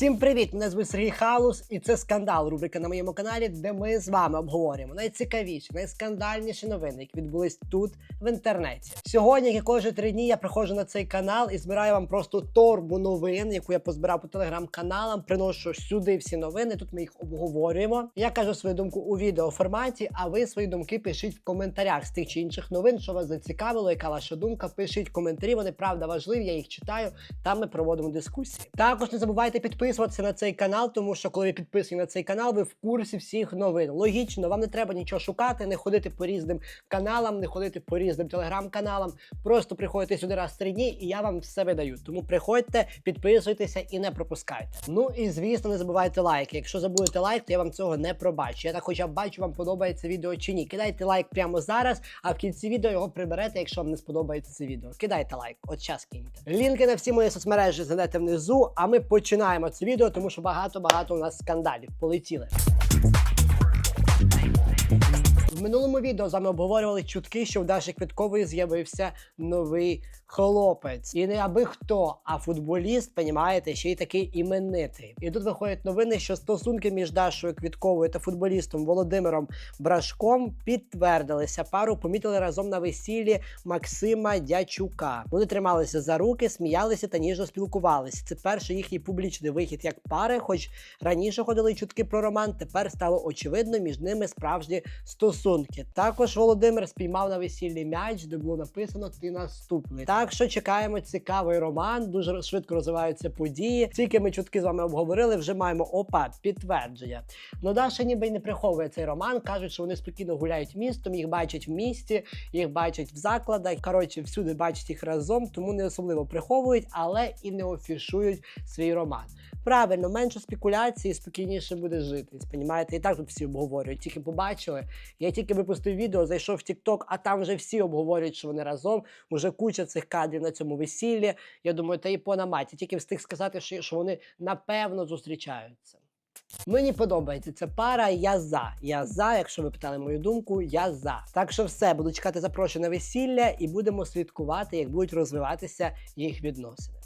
Всім привіт! Мене звуть Сергій Халус, і це скандал. Рубрика на моєму каналі, де ми з вами обговорюємо найцікавіші, найскандальніші новини, які відбулись тут в інтернеті. Сьогодні, як і кожні три дні, я приходжу на цей канал і збираю вам просто торбу новин, яку я позбирав по телеграм-каналам. Приношу сюди всі новини. Тут ми їх обговорюємо. Я кажу свою думку у відеоформаті, а ви свої думки пишіть в коментарях з тих чи інших новин, що вас зацікавило, яка ваша думка. Пишіть коментарі, вони правда важливі. Я їх читаю. Там ми проводимо дискусії. Також не забувайте підписуватися на цей канал, тому що коли ви підписані на цей канал, ви в курсі всіх новин. Логічно, вам не треба нічого шукати, не ходити по різним каналам, не ходити по різним телеграм-каналам. Просто приходите сюди раз в три дні, і я вам все видаю. Тому приходьте, підписуйтеся і не пропускайте. Ну і звісно, не забувайте лайки. Якщо забудете лайк, то я вам цього не пробачу. Я так хоча б бачу, вам подобається відео чи ні. Кидайте лайк прямо зараз, а в кінці відео його приберете, якщо вам не сподобається це відео. Кидайте лайк, от час киньте. Лінки на всі мої соцмережі знайдете внизу. А ми починаємо це відео, тому що багато-багато у нас скандалів. Полетіли. Минулому відео з вами обговорювали чутки, що в Даші Квіткової з'явився новий хлопець. І не аби хто, а футболіст, понімаєте, ще й такий іменитий. І тут виходять новини, що стосунки між Дашою Квітковою та футболістом Володимиром Брашком підтвердилися. Пару помітили разом на весіллі Максима Дячука. Вони трималися за руки, сміялися та ніжно спілкувалися. Це перший їхній публічний вихід як пари, хоч раніше ходили чутки про роман. Тепер стало очевидно між ними справжні стосунки. Також Володимир спіймав на весіллі м'яч, де було написано Ти наступний. Так що чекаємо цікавий роман. Дуже швидко розвиваються події. Тільки ми чутки з вами обговорили. Вже маємо опа підтвердження. Ну Даша ніби й не приховує цей роман. кажуть, що вони спокійно гуляють містом, їх бачать в місті, їх бачать в закладах. Коротше, всюди бачать їх разом, тому не особливо приховують, але і не офішують свій роман. Правильно, менше спекуляцій, спокійніше буде жити. Понімаєте, і так тут всі обговорюють. Тільки побачили. Я тільки випустив відео, зайшов в TikTok, а там вже всі обговорюють, що вони разом. Уже куча цих кадрів на цьому весіллі. Я думаю, та і по наматі. Тільки встиг сказати, що вони напевно зустрічаються. Мені подобається ця пара. Я за. Я за. Якщо ви питали мою думку, я за. Так що все, буду чекати запрошення на весілля і будемо слідкувати, як будуть розвиватися їх відносини.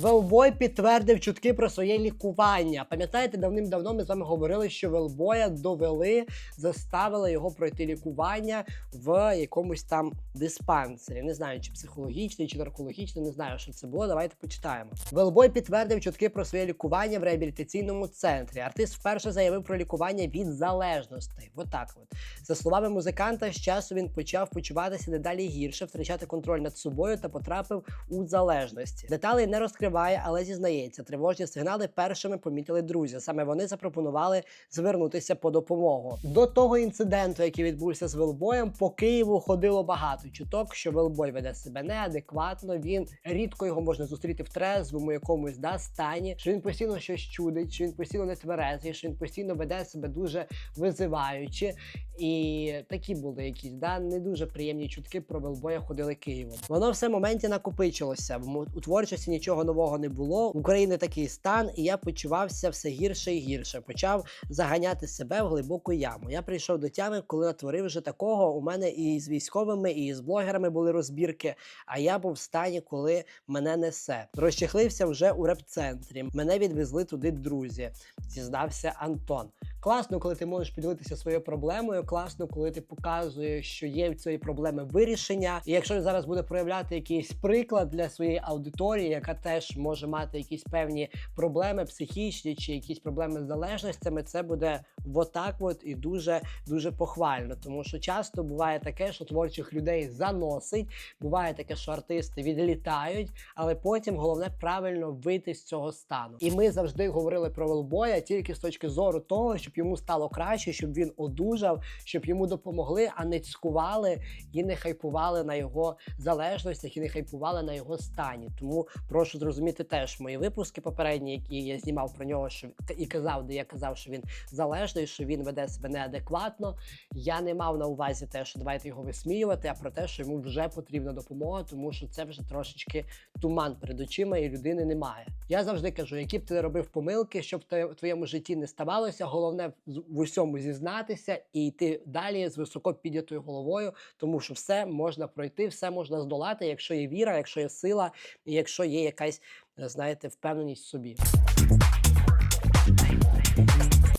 Велбой підтвердив чутки про своє лікування. Пам'ятаєте, давним-давно ми з вами говорили, що Велбоя довели, заставили його пройти лікування в якомусь там диспансері. Не знаю, чи психологічний, чи наркологічний, не знаю, що це було. Давайте почитаємо. Велбой підтвердив чутки про своє лікування в реабілітаційному центрі. Артист вперше заявив про лікування від залежностей. Отак, от за словами музиканта, з часу він почав почуватися дедалі гірше, втрачати контроль над собою та потрапив у залежності. Деталей не розкриває, але зізнається, тривожні сигнали першими помітили друзі. Саме вони запропонували звернутися по допомогу. До того інциденту, який відбувся з Велбоєм, по Києву ходило багато чуток, що Велбой веде себе неадекватно. Він рідко його можна зустріти в трезвому якомусь да, стані, що він постійно щось чудить, що він постійно не тверезий, що він постійно веде себе дуже визиваючи. І такі були якісь да не дуже приємні чутки про Велбоя ходили Києвом. Воно все в моменті накопичилося. У творчості нічого нового не було. В України такий стан, і я почувався все гірше і гірше. Почав заганяти себе в глибоку яму. Я прийшов до тями, коли натворив вже такого. У мене і з військовими, і з блогерами були розбірки. А я був в стані, коли мене несе. Розчехлився вже у реп-центрі. Мене відвезли туди друзі. Зізнався Антон. Класно, коли ти можеш поділитися своєю проблемою. Класно, коли ти показуєш, що є в цієї проблеми вирішення. І якщо зараз буде проявляти якийсь приклад для своєї аудиторії, яка теж може мати якісь певні проблеми психічні чи якісь проблеми з залежностями, це буде отак от і дуже дуже похвально. Тому що часто буває таке, що творчих людей заносить. Буває таке, що артисти відлітають, але потім головне правильно вийти з цього стану. І ми завжди говорили про Велбоя тільки з точки зору того, щоб йому стало краще, щоб він одужав, щоб йому допомогли, а не цькували і не хайпували на його залежностях, і не хайпували на його стані. Тому прошу зрозуміти теж мої випуски попередні, які я знімав про нього, що і казав, де я казав, що він залежний, що він веде себе неадекватно. Я не мав на увазі те, що давайте його висміювати, а про те, що йому вже потрібна допомога, тому що це вже трошечки туман перед очима, і людини немає. Я завжди кажу, які б ти не робив помилки, щоб в твоєму житті не ставалося, головне головне в усьому зізнатися і йти далі з високо піднятою головою, тому що все можна пройти, все можна здолати, якщо є віра, якщо є сила, і якщо є якась, е, знаєте, впевненість в собі.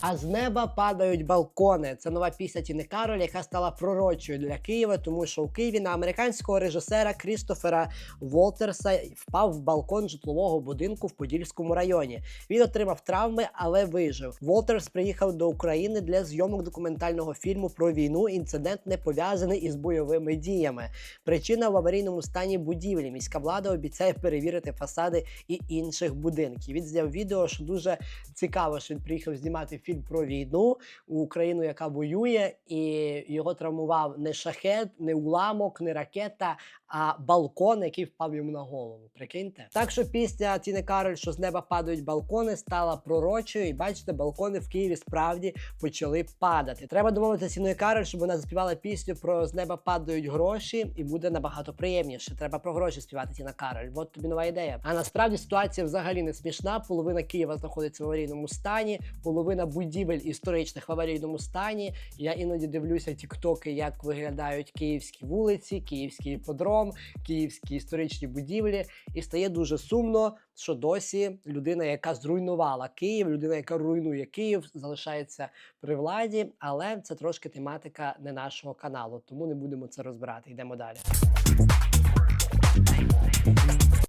А з неба падають балкони. Це нова пісня Тіни Кароль, яка стала пророчою для Києва, тому що у Києві на американського режисера Крістофера Волтерса впав в балкон житлового будинку в Подільському районі. Він отримав травми, але вижив. Волтерс приїхав до України для зйомок документального фільму про війну. Інцидент не пов'язаний із бойовими діями. Причина в аварійному стані будівлі. Міська влада обіцяє перевірити фасади і інших будинків. Він зняв відео, що дуже цікаво, що він приїхав знімати фільм про війну у Україну, яка воює, і його травмував не шахет, не уламок, не ракета, а балкон, який впав йому на голову. Прикиньте. Так що пісня Тіни Кароль, що з неба падають балкони, стала пророчою, і бачите, балкони в Києві справді почали падати. Треба домовитися з Тіною Кароль, щоб вона заспівала пісню про з неба падають гроші, і буде набагато приємніше. Треба про гроші співати Тіна Кароль. От тобі нова ідея. А насправді ситуація взагалі не смішна. Половина Києва знаходиться в аварійному стані, половина будівель історичних в аварійному стані. Я іноді дивлюся тіктоки, як виглядають київські вулиці, київський подром, київські історичні будівлі, і стає дуже сумно, що досі людина, яка зруйнувала Київ, людина, яка руйнує Київ, залишається при владі. Але це трошки тематика не нашого каналу, тому не будемо це розбирати. Йдемо далі.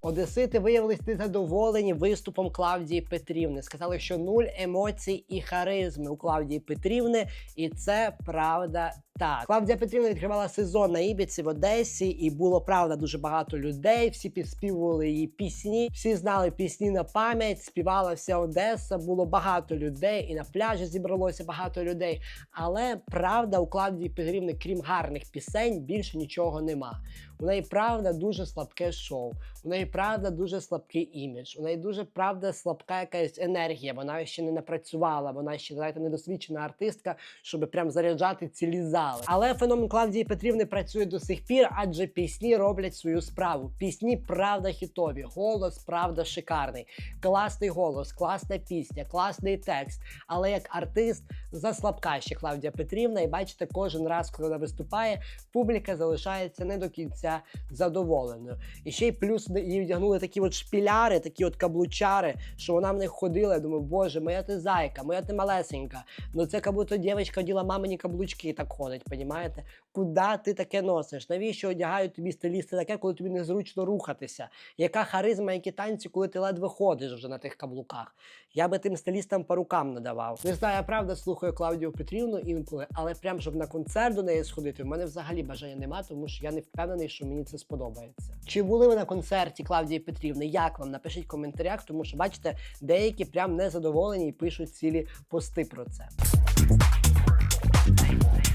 Одесити виявились незадоволені виступом Клавдії Петрівни. Сказали, що нуль емоцій і харизми у Клавдії Петрівни, і це правда. Так, Клавдія Петрівна відкривала сезон на Ібіці в Одесі, і було правда дуже багато людей. Всі підспівували її пісні, всі знали пісні на пам'ять. Співала вся Одеса. Було багато людей, і на пляжі зібралося багато людей. Але правда у Клавдії Петрівни, крім гарних пісень, більше нічого нема. У неї правда дуже слабке шоу. У неї правда дуже слабкий імідж. У неї дуже правда слабка якась енергія. Вона ще не напрацювала. Вона ще знаєте, недосвідчена артистка, щоб прям заряджати цілі зали. Але феномен Клавдії Петрівни працює до сих пір, адже пісні роблять свою справу. Пісні правда хітові, голос правда шикарний, класний голос, класна пісня, класний текст. Але як артист заслабка ще Клавдія Петрівна, і бачите, кожен раз, коли вона виступає, публіка залишається не до кінця задоволеною. І ще й плюс їй вдягнули такі от шпіляри, такі от каблучари, що вона в них ходила. Я думаю, боже, моя ти зайка, моя ти малесенька. Ну це як будто дівчинка оділа мамині каблучки так ходить, понімаєте? Куди ти таке носиш? Навіщо одягають тобі стилісти таке, коли тобі незручно рухатися? Яка харизма, які танці, коли ти ледве ходиш вже на тих каблуках? Я би тим стилістам по рукам надавав. Не знаю, я правда слухаю Клавдію Петрівну інколи, але прям щоб на концерт до неї сходити, в мене взагалі бажання нема, тому що я не впевнений, що мені це сподобається. Чи були ви на концерті Клавдії Петрівни? Як вам? Напишіть в коментарях, тому що бачите, деякі прям незадоволені і пишуть цілі пости про це.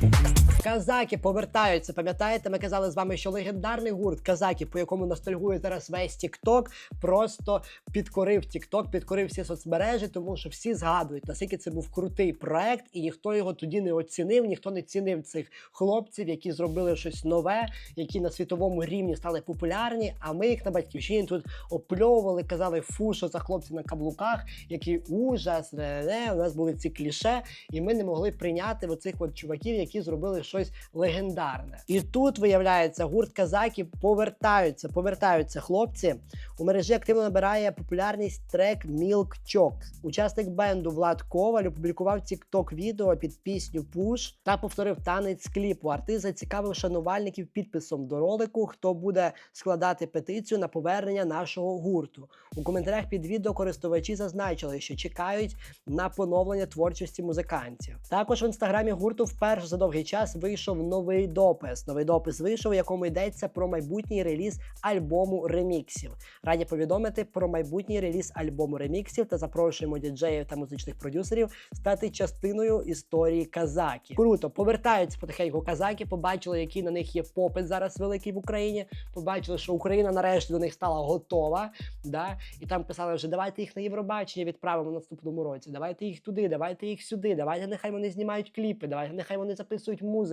Thank you. Казаки повертаються. Пам'ятаєте, ми казали з вами, що легендарний гурт Казаки, по якому ностальгує зараз весь Тікток, просто підкорив Тікток, підкорив всі соцмережі, тому що всі згадують, наскільки це був крутий проект, і ніхто його тоді не оцінив, ніхто не цінив цих хлопців, які зробили щось нове, які на світовому рівні стали популярні. А ми їх на батьківщині тут опльовували, казали, фу, що за хлопці на каблуках, який ужас, не, не, у нас були ці кліше, і ми не могли прийняти оцих от чуваків, які зробили щось легендарне. І тут виявляється, гурт казаків повертаються, повертаються хлопці. У мережі активно набирає популярність трек Chok. Учасник бенду Влад Коваль опублікував тікток відео під пісню Push та повторив танець кліпу. Артист зацікавив шанувальників підписом до ролику, хто буде складати петицію на повернення нашого гурту. У коментарях під відео користувачі зазначили, що чекають на поновлення творчості музикантів. Також в інстаграмі гурту вперше за довгий час вийшов новий допис. Новий допис вийшов, в якому йдеться про майбутній реліз альбому реміксів. Раді повідомити про майбутній реліз альбому реміксів та запрошуємо діджеїв та музичних продюсерів стати частиною історії казаки. Круто, повертаються потихеньку казаки. Побачили, який на них є попит зараз великий в Україні. Побачили, що Україна нарешті до них стала готова. Да? І там писали вже давайте їх на Євробачення відправимо в наступному році. Давайте їх туди, давайте їх сюди. Давайте нехай вони знімають кліпи. Давайте нехай вони записують музику.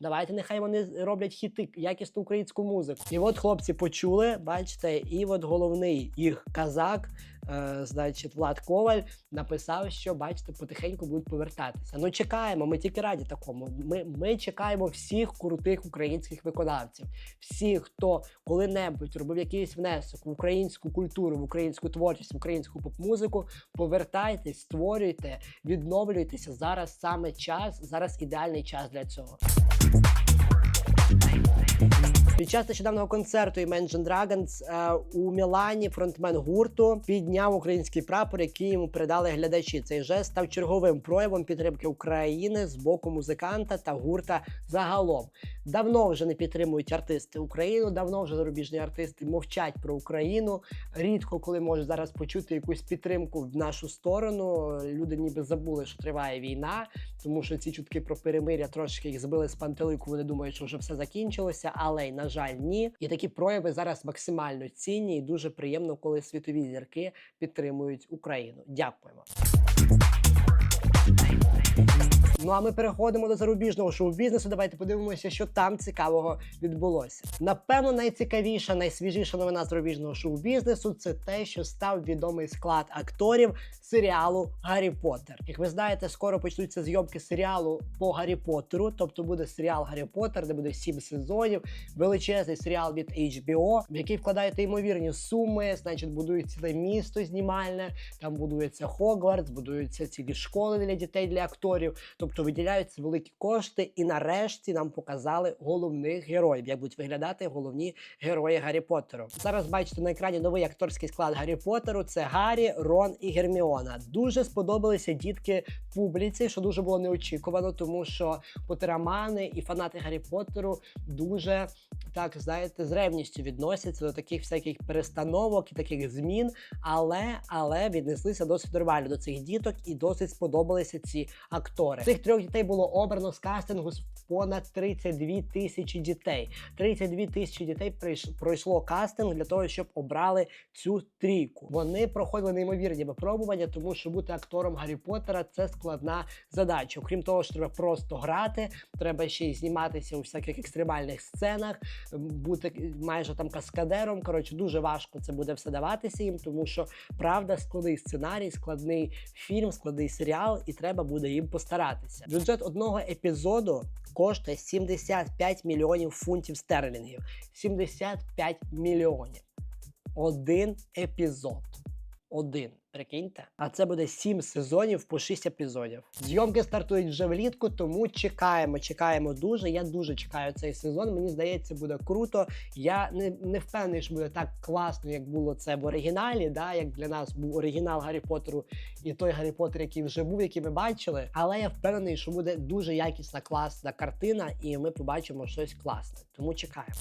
Давайте нехай вони роблять хіти, якісну українську музику. І от хлопці почули, бачите, і от головний їх казак е, значить, Влад Коваль написав, що бачите, потихеньку будуть повертатися. Ну чекаємо, ми тільки раді такому. Ми, ми чекаємо всіх крутих українських виконавців, всіх, хто коли-небудь робив якийсь внесок в українську культуру, в українську творчість, в українську поп-музику. Повертайтесь, створюйте, відновлюйтеся. Зараз саме час, зараз ідеальний час для цього. Під час нещодавнього концерту Imagine Dragons е, у Мілані фронтмен гурту підняв український прапор, який йому передали глядачі. Цей жест став черговим проявом підтримки України з боку музиканта та гурта загалом. Давно вже не підтримують артисти Україну, давно вже зарубіжні артисти мовчать про Україну. Рідко коли можуть зараз почути якусь підтримку в нашу сторону. Люди ніби забули, що триває війна, тому що ці чутки про перемиря трошки їх збили з пантелику. Вони думають, що вже все закінчилося, але й на жаль, ні. І такі прояви зараз максимально цінні і дуже приємно, коли світові зірки підтримують Україну. Дякуємо. Ну а ми переходимо до зарубіжного шоу-бізнесу. Давайте подивимося, що там цікавого відбулося. Напевно, найцікавіша, найсвіжіша новина зарубіжного шоу-бізнесу це те, що став відомий склад акторів серіалу Гаррі Поттер. Як ви знаєте, скоро почнуться зйомки серіалу по Гаррі Поттеру, тобто буде серіал Гаррі Поттер, де буде сім сезонів, величезний серіал від HBO, в який вкладають ймовірні суми. Значить, будують ціле місто знімальне, там будується Хогвартс, будуються цілі школи для дітей, для акторів. Тобто виділяються великі кошти, і нарешті нам показали головних героїв, як будуть виглядати головні герої Гаррі Поттеру. Зараз бачите на екрані новий акторський склад Гаррі Поттеру. Це Гаррі, Рон і Герміона. Дуже сподобалися дітки публіці, що дуже було неочікувано, тому що потерамани і фанати Гаррі Поттеру дуже так знаєте з ревністю відносяться до таких всяких перестановок і таких змін, але але віднеслися досить нормально до цих діток і досить сподобалися ці актори. Цих трьох дітей було обрано з кастингу з понад 32 тисячі дітей. 32 тисячі дітей пройшло кастинг для того, щоб обрали цю трійку. Вони проходили неймовірні випробування, тому що бути актором Гаррі Поттера це складна задача. Окрім того, що треба просто грати, треба ще й зніматися у всяких екстремальних сценах, бути майже там каскадером. Коротше, дуже важко це буде все даватися їм, тому що правда складний сценарій, складний фільм, складний серіал, і треба буде їм постаратися. Бюджет одного епізоду коштує 75 мільйонів фунтів стерлінгів. 75 мільйонів. Один епізод. Один. Прикиньте, а це буде 7 сезонів по 6 епізодів. Зйомки стартують вже влітку, тому чекаємо. Чекаємо дуже. Я дуже чекаю цей сезон. Мені здається, буде круто. Я не, не впевнений, що буде так класно, як було це в оригіналі. Да, як для нас був оригінал Гаррі Поттеру і той Гаррі Поттер, який вже був, який ми бачили. Але я впевнений, що буде дуже якісна, класна картина, і ми побачимо щось класне. Тому чекаємо.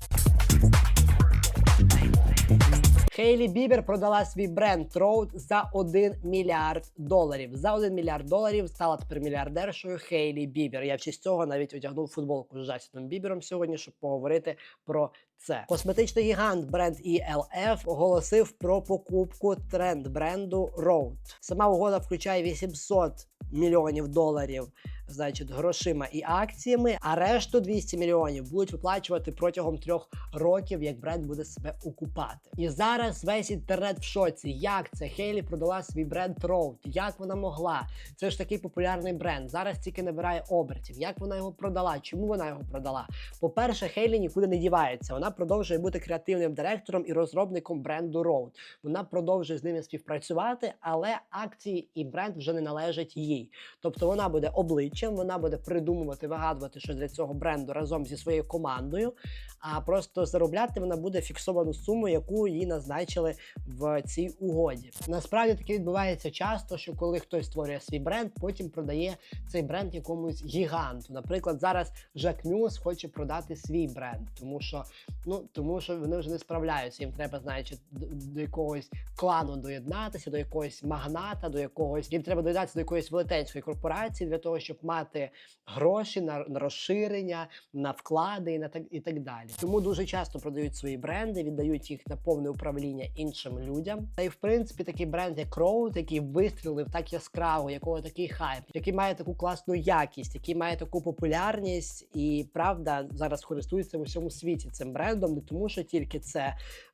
Хейлі Бібер продала свій бренд Road за 1 мільярд доларів. За 1 мільярд доларів стала тепер мільярдершою Хейлі Бібер. Я в честь цього навіть одягнув футболку з Джастіном Бібером сьогодні, щоб поговорити про це. Косметичний гігант бренд ELF оголосив про покупку тренд бренду Road. Сама угода включає 800 мільйонів доларів. Значить, грошима і акціями, а решту 200 мільйонів будуть виплачувати протягом трьох років, як бренд буде себе окупати. І зараз весь інтернет в шоці. Як це Хейлі продала свій бренд Road? Як вона могла? Це ж такий популярний бренд. Зараз тільки набирає обертів. Як вона його продала? Чому вона його продала? По-перше, Хейлі нікуди не дівається. Вона продовжує бути креативним директором і розробником бренду Road. Вона продовжує з ними співпрацювати, але акції і бренд вже не належать їй. Тобто вона буде обличчям, вона буде придумувати, вигадувати щось для цього бренду разом зі своєю командою. А просто заробляти вона буде фіксовану суму, яку їй назначили в цій угоді. Насправді таке відбувається часто, що коли хтось створює свій бренд, потім продає цей бренд якомусь гіганту. Наприклад, зараз Жак Мюс хоче продати свій бренд, тому що ну тому що вони вже не справляються. Їм треба, значить, до, до якогось клану доєднатися, до якогось магната, до якогось їм треба доєднатися до якоїсь велетенської корпорації для того, щоб мати гроші на, на розширення, на вклади і на так і так далі. Тому дуже часто продають свої бренди, віддають їх на повне управління іншим людям. Та й в принципі такий бренд, як Роуд, який вистрілив так яскраво, якого такий хайп, який має таку класну якість, який має таку популярність, і правда зараз користується в усьому світі цим брендом, не тому, що тільки це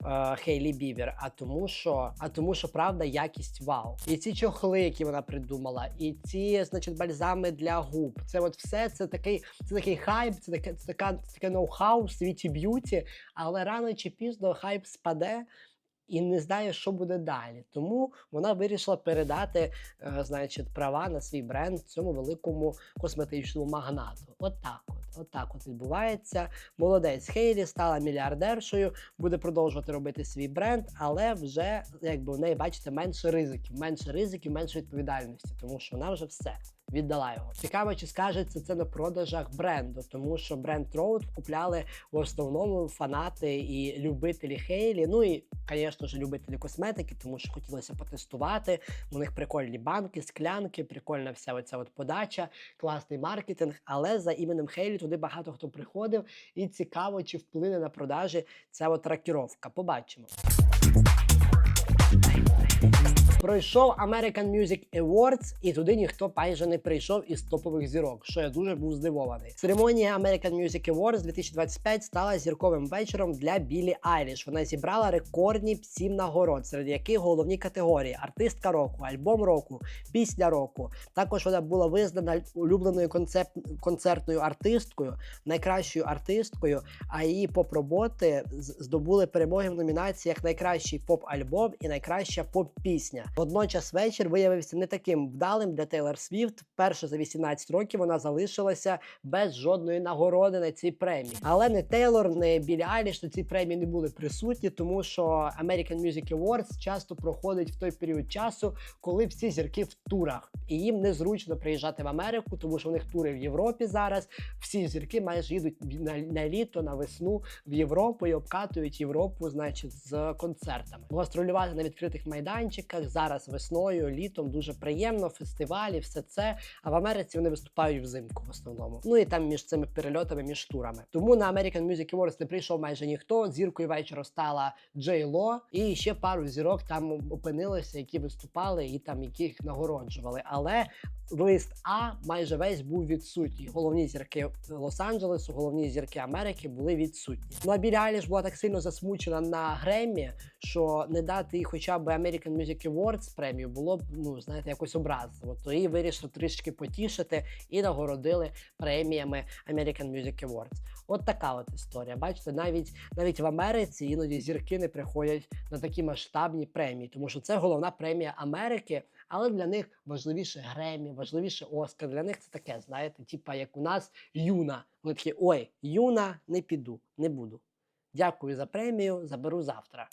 е, Хейлі Бівер, а тому, що а тому, що правда якість вау. І ці чохли, які вона придумала, і ці, значить, бальзами для губ. Це от все це такий, це такий хайп, це таке, це така це таке ноу-хау в світі б'юті, але рано чи пізно хайп спаде. І не знає, що буде далі. Тому вона вирішила передати, е, значить, права на свій бренд цьому великому косметичному магнату. От так от, от так от відбувається. Молодець Хейлі стала мільярдершою, буде продовжувати робити свій бренд, але вже якби в неї бачите менше ризиків, менше ризиків, менше відповідальності, тому що вона вже все. Віддала його. Цікаво, чи скажеться це на продажах бренду, тому що бренд Road купляли в основному фанати і любителі Хейлі. Ну і, звісно ж, любителі косметики, тому що хотілося потестувати. У них прикольні банки, склянки, прикольна вся оця от подача, класний маркетинг. Але за іменем Хейлі туди багато хто приходив, і цікаво, чи вплине на продажі ця от ракіровка. Побачимо. Пройшов American Music Awards, і туди ніхто майже не прийшов із топових зірок, що я дуже був здивований. Церемонія American Music Awards 2025 стала зірковим вечором для Білі Айліш. Вона зібрала рекордні сім нагород, серед яких головні категорії: артистка року, альбом року, пісня року. Також вона була визнана улюбленою концерт... концертною артисткою, найкращою артисткою. А її поп-роботи здобули перемоги в номінаціях Найкращий поп-альбом і найкраща поп-пісня. Водночас вечір виявився не таким вдалим для Тейлор Свіфт. Вперше за 18 років вона залишилася без жодної нагороди на цій премії. Але не Тейлор, не Білі Айліш на цій премії не були присутні, тому що American Music Awards часто проходить в той період часу, коли всі зірки в турах, і їм незручно приїжджати в Америку, тому що в них тури в Європі зараз. Всі зірки майже їдуть на, на літо, на весну в Європу і обкатують Європу, значить, з концертами. Гастролювати на відкритих майданчиках зараз весною, літом дуже приємно, фестивалі, все це. А в Америці вони виступають взимку в основному. Ну і там між цими перельотами, між турами. Тому на American Music Awards не прийшов майже ніхто. Зіркою вечора стала Джей Ло, і ще пару зірок там опинилося, які виступали і там яких нагороджували. Але лист А майже весь був відсутній. Головні зірки Лос-Анджелесу, головні зірки Америки були відсутні. Ну а Білі Айліш була так сильно засмучена на Греммі, що не дати їй хоча б American Music Awards премію було б, ну знаєте, якось образливо. То її вирішили трішки потішити і нагородили преміями American Music Awards. От така от історія. Бачите, навіть навіть в Америці іноді зірки не приходять на такі масштабні премії, тому що це головна премія Америки. Але для них важливіше Гремі, важливіше Оскар. Для них це таке, знаєте, типа як у нас юна. Вони такі, ой, юна, не піду, не буду. Дякую за премію, заберу завтра.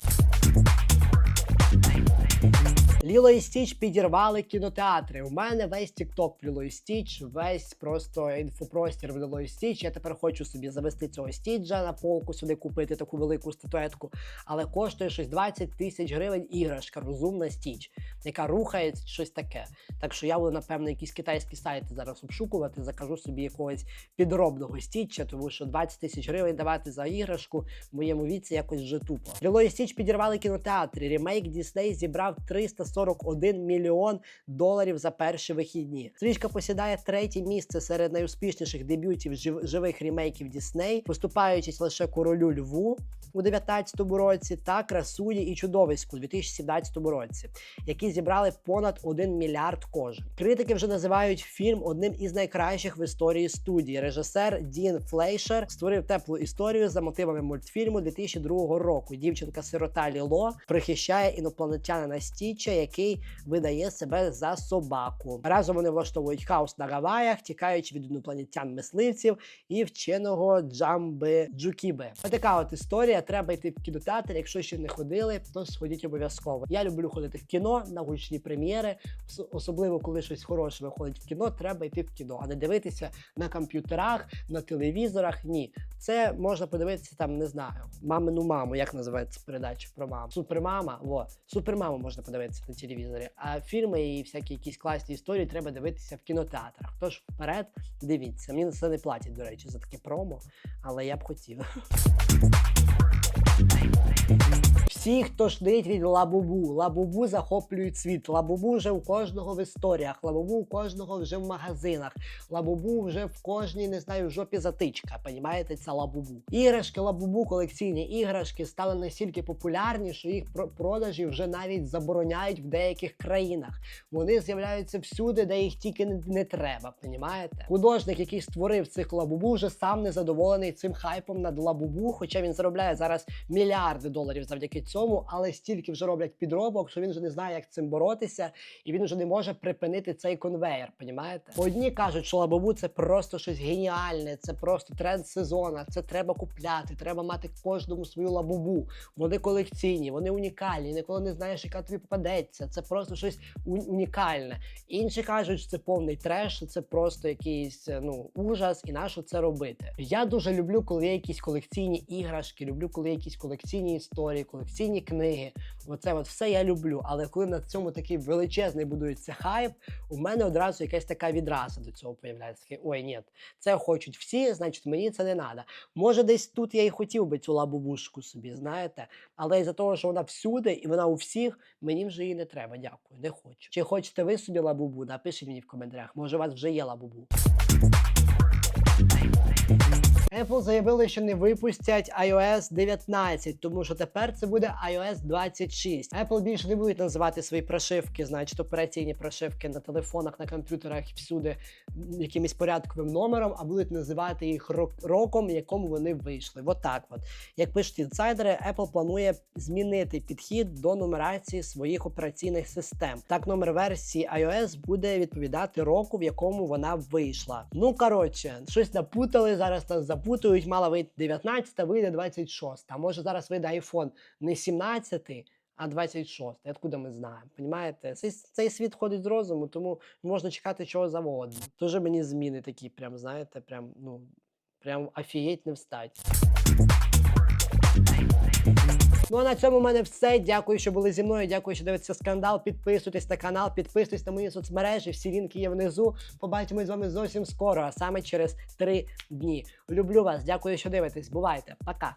Ліло і Стіч підірвали кінотеатри. У мене весь тікток Ліло і Стіч, весь просто інфопростір в Ліло і Стіч. Я тепер хочу собі завести цього стіджа на полку сюди купити таку велику статуетку. Але коштує щось 20 тисяч гривень іграшка, розумна стіч, яка рухається щось таке. Так що я буду, напевно, якісь китайські сайти зараз обшукувати, закажу собі якогось підробного стіча, тому що 20 тисяч гривень давати за іграшку в моєму віці якось вже тупо. Ліло і Стіч підірвали кінотеатри. Ремейк Дісней зібрав 341 мільйон доларів за перші вихідні. Стрічка посідає третє місце серед найуспішніших дебютів жив- живих ремейків Дісней, поступаючись лише королю Льву у 2019 році та красуні і чудовиську у 2017 році, які зібрали понад 1 мільярд кожен. Критики вже називають фільм одним із найкращих в історії студії. Режисер Дін Флейшер створив теплу історію за мотивами мультфільму 2002 року. Дівчинка-сирота Ліло прихищає інопланетянина Стіча, який видає себе за собаку. Разом вони влаштовують хаос на Гаваях, тікаючи від інопланетян мисливців і вченого Джамби Джукіби. Отака от історія. Треба йти в кінотеатр. Якщо ще не ходили, то сходіть обов'язково. Я люблю ходити в кіно на гучні прем'єри, особливо коли щось хороше виходить в кіно. Треба йти в кіно, а не дивитися на комп'ютерах, на телевізорах. Ні, це можна подивитися там, не знаю, мамину маму, як називається передача про маму. Супермама. Во, супермаму можна подивитися на телевізорі. А фільми і всякі якісь класні історії треба дивитися в кінотеатрах. Тож вперед, дивіться. Мені на це не платять, до речі, за таке промо, але я б хотів. Всі, хто ждить від Лабубу, Лабубу захоплюють світ. Лабубу вже у кожного в історіях, Лабубу у кожного вже в магазинах, Лабубу вже в кожній, не знаю, в жопі затичка. Понімаєте, це Лабубу. Іграшки Лабубу, колекційні іграшки стали настільки популярні, що їх про- продажі вже навіть забороняють в деяких країнах. Вони з'являються всюди, де їх тільки не треба. Понімаєте? Художник, який створив цих лабубу, вже сам не задоволений цим хайпом над лабубу, хоча він заробляє зараз мільярди доларів завдяки цьому, але стільки вже роблять підробок, що він вже не знає, як з цим боротися, і він вже не може припинити цей конвейер. Понімаєте? Одні кажуть, що лабубу це просто щось геніальне, це просто тренд сезона, це треба купляти, треба мати кожному свою лабубу. Вони колекційні, вони унікальні. Ніколи не знаєш, яка тобі попадеться. Це просто щось унікальне. Інші кажуть, що це повний треш, це просто якийсь е, ну ужас, і на що це робити. Я дуже люблю, коли є якісь колекційні іграшки, люблю, коли є якісь колекційні історії, колекційні книги. Оце от все я люблю. Але коли на цьому такий величезний будується хайп, у мене одразу якась така відраза до цього появляється. Такий, Ой, ні, це хочуть всі, значить мені це не треба. Може, десь тут я і хотів би цю лабубушку собі, знаєте, але із-за того, що вона всюди і вона у всіх, мені вже її не треба. Дякую, не хочу. Чи хочете ви собі лабубу? Напишіть мені в коментарях. Може, у вас вже є лабубу. Apple заявили, що не випустять iOS 19, тому що тепер це буде iOS 26. Apple більше не будуть називати свої прошивки, значить операційні прошивки на телефонах, на комп'ютерах і всюди якимось порядковим номером, а будуть називати їх рок- роком, якому вони вийшли. От так от. Як пишуть інсайдери, Apple планує змінити підхід до нумерації своїх операційних систем. Так, номер версії iOS буде відповідати року, в якому вона вийшла. Ну коротше, щось напутали. Зараз нас запутують. Мала вийти 19, вийде 26. А може зараз вийде iPhone не 17, а 26. Откуда ми знаємо? Понімаєте? Цей, цей світ ходить з розуму, тому можна чекати чого завгодно. Дуже мені зміни такі, прям знаєте, прям ну прям офігеть не встать. Ну а на цьому в мене все. Дякую, що були зі мною. Дякую, що дивитеся скандал. Підписуйтесь на канал, підписуйтесь на мої соцмережі. Всі лінки є внизу. Побачимось з вами зовсім скоро, а саме через три дні. Люблю вас. Дякую, що дивитесь. Бувайте. Пока.